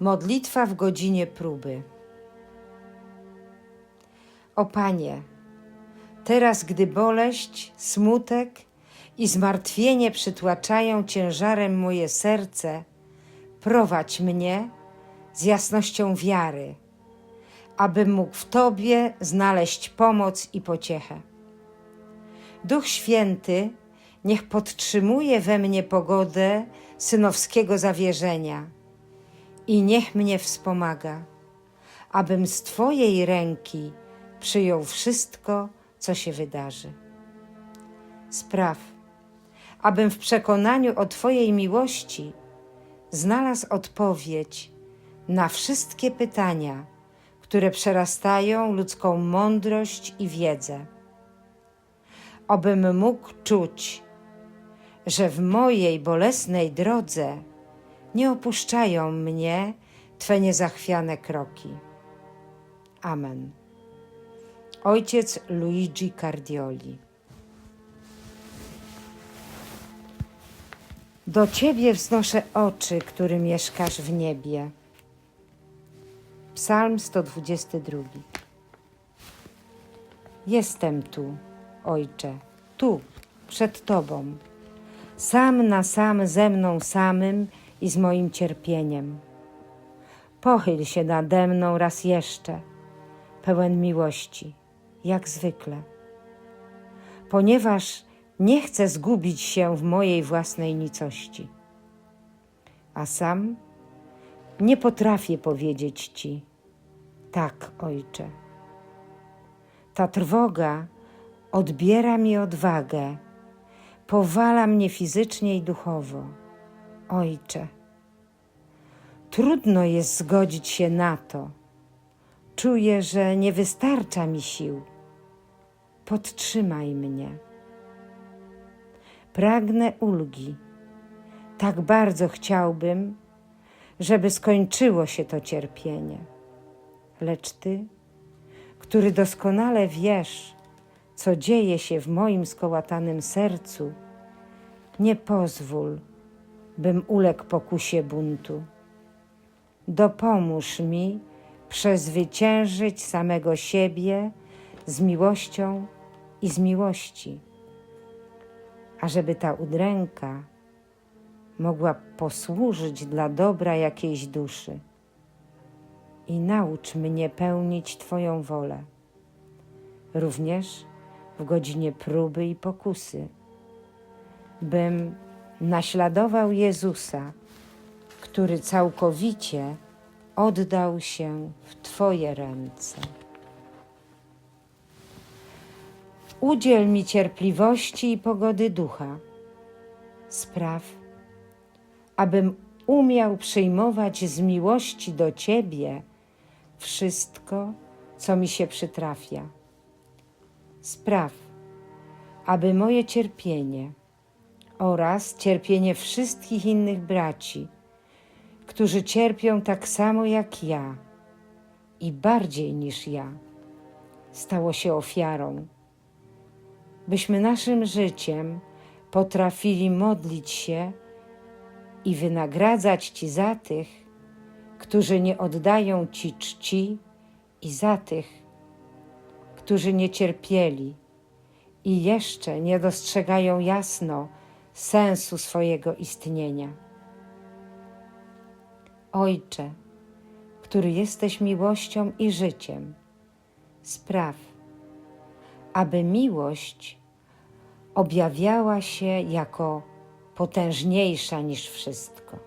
Modlitwa w godzinie próby. O Panie, teraz gdy boleść, smutek i zmartwienie przytłaczają ciężarem moje serce, prowadź mnie z jasnością wiary, abym mógł w Tobie znaleźć pomoc i pociechę. Duch Święty niech podtrzymuje we mnie pogodę synowskiego zawierzenia i niech mnie wspomaga, abym z Twojej ręki przyjął wszystko, co się wydarzy. Spraw, abym w przekonaniu o Twojej miłości znalazł odpowiedź na wszystkie pytania, które przerastają ludzką mądrość i wiedzę. Obym mógł czuć, że w mojej bolesnej drodze nie opuszczają mnie Twe niezachwiane kroki. Amen. Ojciec Luigi Cardioli. Do Ciebie wznoszę oczy, który mieszkasz w niebie. Psalm 122. Jestem tu, Ojcze, tu, przed Tobą, sam na sam ze mną samym i z moim cierpieniem. Pochyl się nade mną raz jeszcze, pełen miłości, jak zwykle. Ponieważ nie chcę zgubić się w mojej własnej nicości. A sam nie potrafię powiedzieć Ci, tak, Ojcze. Ta trwoga odbiera mi odwagę, powala mnie fizycznie i duchowo. Ojcze, trudno jest zgodzić się na to. Czuję, że nie wystarcza mi sił. Podtrzymaj mnie. Pragnę ulgi. Tak bardzo chciałbym, żeby skończyło się to cierpienie. Lecz Ty, który doskonale wiesz, co dzieje się w moim skołatanym sercu, nie pozwól, bym uległ pokusie buntu. Dopomóż mi przezwyciężyć samego siebie z miłością i z miłości, ażeby ta udręka mogła posłużyć dla dobra jakiejś duszy. I naucz mnie pełnić Twoją wolę, również w godzinie próby i pokusy, bym naśladował Jezusa, który całkowicie oddał się w Twoje ręce. Udziel mi cierpliwości i pogody ducha. Spraw, abym umiał przyjmować z miłości do Ciebie wszystko, co mi się przytrafia. Spraw, aby moje cierpienie oraz cierpienie wszystkich innych braci, którzy cierpią tak samo jak ja i bardziej niż ja, stało się ofiarą, byśmy naszym życiem potrafili modlić się i wynagradzać Ci za tych, którzy nie oddają Ci czci i za tych, którzy nie cierpieli i jeszcze nie dostrzegają jasno sensu swojego istnienia. Ojcze, który jesteś miłością i życiem, spraw, aby miłość objawiała się jako potężniejsza niż wszystko.